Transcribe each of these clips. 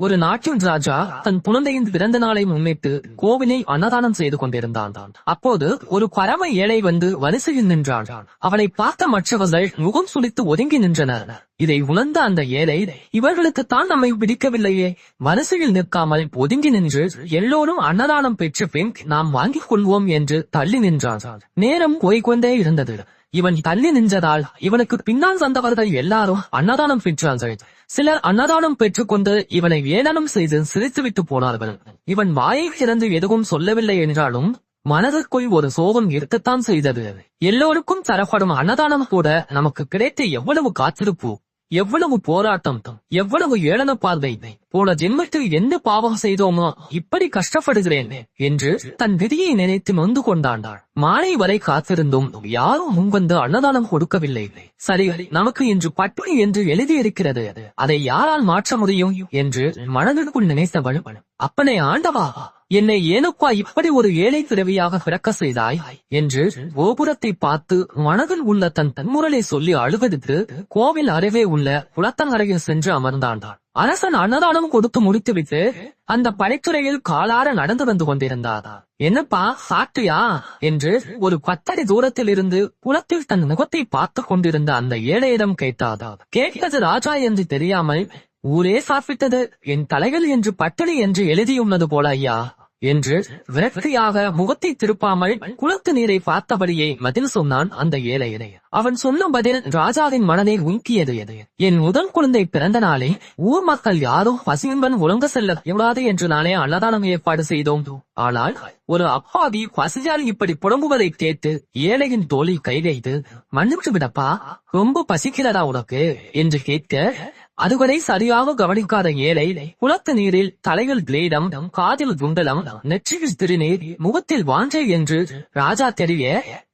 ஒரு நாட்டின் ராஜா தன் குழந்தையின் பிறந்த நாளை முன்னிட்டு கோவிலை அன்னதானம் செய்து கொண்டிருந்தான். அப்போது ஒரு பறவை ஏழை வந்து வரிசையில் நின்றான். அவனை பார்த்த மற்றவர்கள் முகம் சுளித்து ஒதுங்கி நின்றனர். இதை உணர்ந்த அந்த ஏழை இவர்களுக்கு தான் நம்மை பிடிக்கவில்லையே. வரிசையில் நிற்காமல் ஒதுங்கி நின்று எல்லோரும் அன்னதானம் பெற்ற பின் நாம் வாங்கிக் கொள்வோம் என்று தள்ளி நின்றான். நேரம் போய்கொண்டே இருந்தது. இவன் தள்ளி நின்றதால் இவனுக்கு பின்னால் வந்தவர்கள் எல்லாரும் அன்னதானம் பெற்றார்கள். சிலர் அன்னதானம் பெற்றுக்கொண்டு இவனை ஏளனம் செய்து சிரித்துவிட்டு போனார்கள். இவன் வாயை திறந்து எதுவும் சொல்லவில்லை என்றாலும் மனதிற்குள் ஒரு சோகம் இருக்கத்தான் செய்தது. எல்லோருக்கும் தரப்படும் அன்னதானம் கூட நமக்கு கிடைத்த எவ்வளவு காத்திருப்பு. எவ்வளவு போராட்டம் எவ்வளவு ஏளன பார்வை போல ஜென்மத்தில் என்ன பாவம் செய்தோமோ இப்படி கஷ்டப்படுகிறேன் என்று தன் விதியை நினைத்து நொந்து கொண்டாண்டாள். மாலை வரை காத்திருந்தும் யாரும் முன்வந்து அன்னதானம் கொடுக்கவில்லை சரி நமக்கு இன்று பட்டினி என்று எழுதியிருக்கிறது அதை யாரால் மாற்ற முடியும் என்று மனதிற்குள் நினைத்தவள். அப்பனை ஆண்டவா என்னை ஏனுப்பா இப்படி ஒரு ஏழை பிறவியாக பிறக்க செய்தாய்? என்று கோபுரத்தை பார்த்து மனதில் உள்ள தன் தன்முறலை சொல்லி அழுவதற்கு கோவில் அருகே உள்ள குளத்தங்கரையில் சென்று அமர்ந்தாண்டான். அரசன் அன்னதானம் கொடுத்து முடித்துவிட்டு அந்த படைத்துறையில் காலார நடந்து வந்து கொண்டிருந்தாதா? என்னப்பா சாட்டியா என்று ஒரு பத்தடி தூரத்தில் இருந்து குளத்தில் தன் முகத்தை பார்த்து கொண்டிருந்த அந்த ஏழையிடம் கேட்டாதா? கேட்கிறது ராஜா என்று தெரியாமல் ஊரே சாப்பிட்டது. என் தலைகள் என்று பட்டணி என்று எழுதியுள்ளது போல ஐயா. என்று விரக்தியாக முகத்தை திருப்பாமல் குளத்து நீரை பார்த்தபடியே பதில் சொன்னான் அந்த ஏழையனை. அவன் சொன்ன பதில் ராஜாவின் மனதை உங்கியது எது? என் முதல் குழந்தை பிறந்த நாளே ஊர் மக்கள் யாரும் பசியுன்பன் ஒழுங்க செல்ல கூடாது என்று நானே அன்னதானம் ஏற்பாடு செய்தோம். ஆனால் ஒரு அப்பாவி பசியால் இப்படி புடம்புவதை கேட்டு ஏழையின் தோழி கை வைத்து மன்னிச்சு விடப்பா ரொம்ப பசிக்கிறதா உனக்கு? என்று கேட்க அதுவரை சரியாக கவனிக்காத ஏழை குளத்து நீரில் தலையில் கிளீடம் காதில் குண்டலம் நெற்றியில் திருநீர் முகத்தில் வாஞ்சை என்று ராஜா தெரிய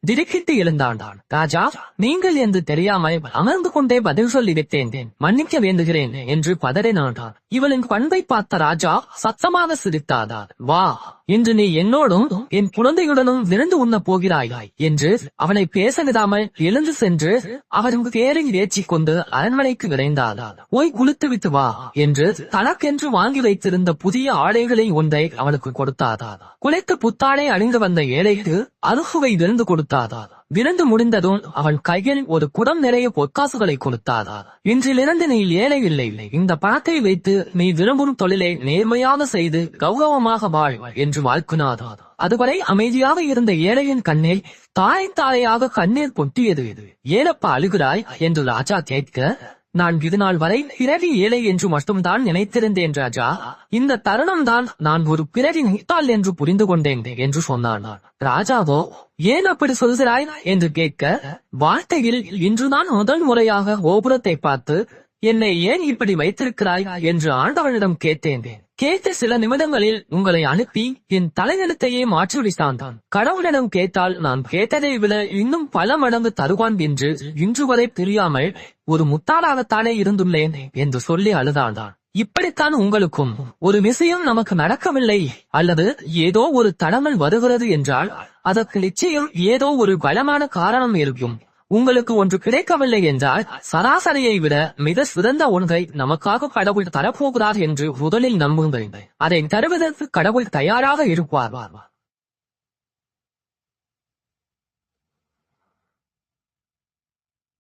திடுக்கிட்டு எழுந்தாண்டான் ராஜா நீங்கள் என்று தெரியாமல் அமர்ந்து கொண்டே பதில் சொல்லிவிட்டேன் மன்னிக்க வேண்டுகிறேன் என்று பதறினாண்டான் இவளின் பண்பை பார்த்த ராஜா சத்தமாக சிரித்தாதார் வா இன்று நீ என்னோடும் என் குழந்தையுடனும் விருந்து உண்ண போகிறாய் என்று அவனை பேச விடாமல் எழுந்து சென்று அவருக்கு தேரில் ஏற்றி கொண்டு அரண்மனைக்கு விரைந்தாதார் ஓய் குளித்து விட்டு வா என்று தனக்கென்று வாங்கி வைத்திருந்த புதிய ஆடைகளை ஒன்றை அவனுக்கு கொடுத்தாதார் குலைத்து புத்தாடை அணிந்து வந்த ஏழைக்கு அருகுவை விருந்து கொடுத்தாதா விருந்து முடிந்ததும் அவன் கையில் ஒரு குடம் நிறைய பொற்காசுகளை கொடுத்தாதா. இன்றிலிருந்து நீ ஏழை இல்லை. இல்லை இந்த பணத்தை வைத்து நீ விரும்பும் தொழிலை நேர்மையாக செய்து கௌரவமாக வாழ் என்று வாழ்க்குனாதா அதுவரை அமைதியாக இருந்த ஏழையின் கண்ணில் தாய் தாயாக கண்ணீர் பொட்டியது இது. ஏனப்பா அழுகிறாய்? என்று ராஜா கேட்க நான் இது நாள் வரை பிறவி ஏழை என்று மட்டும்தான் நினைத்திருந்தேன் ராஜா. இந்த தருணம் தான் நான் ஒரு பிறவி நினைத்தாள் என்று புரிந்து கொண்டேன் என்று சொன்னான். ராஜாவோ ஏன் அப்படி சொல்கிறாய்? என்று கேட்க வாழ்க்கையில் இன்றுதான் முதல் முறையாக கோபுரத்தை பார்த்து என்னை ஏன் இப்படி வைத்திருக்கிறாய் என்று ஆண்டவனிடம் கேட்டேன். கேட்ட சில நிமிடங்களில் உங்களை அனுப்பி என் தலைநிலத்தையே மாற்றி தான் கடவுளிடம் கேட்டால் நான் கேட்டதை விட இன்னும் பல மடங்கு தருவான் என்று இன்று வரை தெரியாமல் ஒரு முத்தாளாகத்தானே இருந்துள்ளேன் என்று சொல்லி அழுதான்தான் இப்படித்தான் உங்களுக்கும் ஒரு விஷயம் நமக்கு நடக்கவில்லை அல்லது ஏதோ ஒரு தடமல் வருகிறது என்றால் அதற்கு நிச்சயம் ஏதோ ஒரு பலமான காரணம் இருக்கும். உங்களுக்கு ஒன்று கிடைக்கவில்லை என்றால் சராசரியை விட மிக சிறந்த ஒன்றை நமக்காக கடவுள் தரப்போகிறார் என்று முதலில் நம்புங்கள். அதை தருவதற்கு கடவுள் தயாராக இருப்பார்.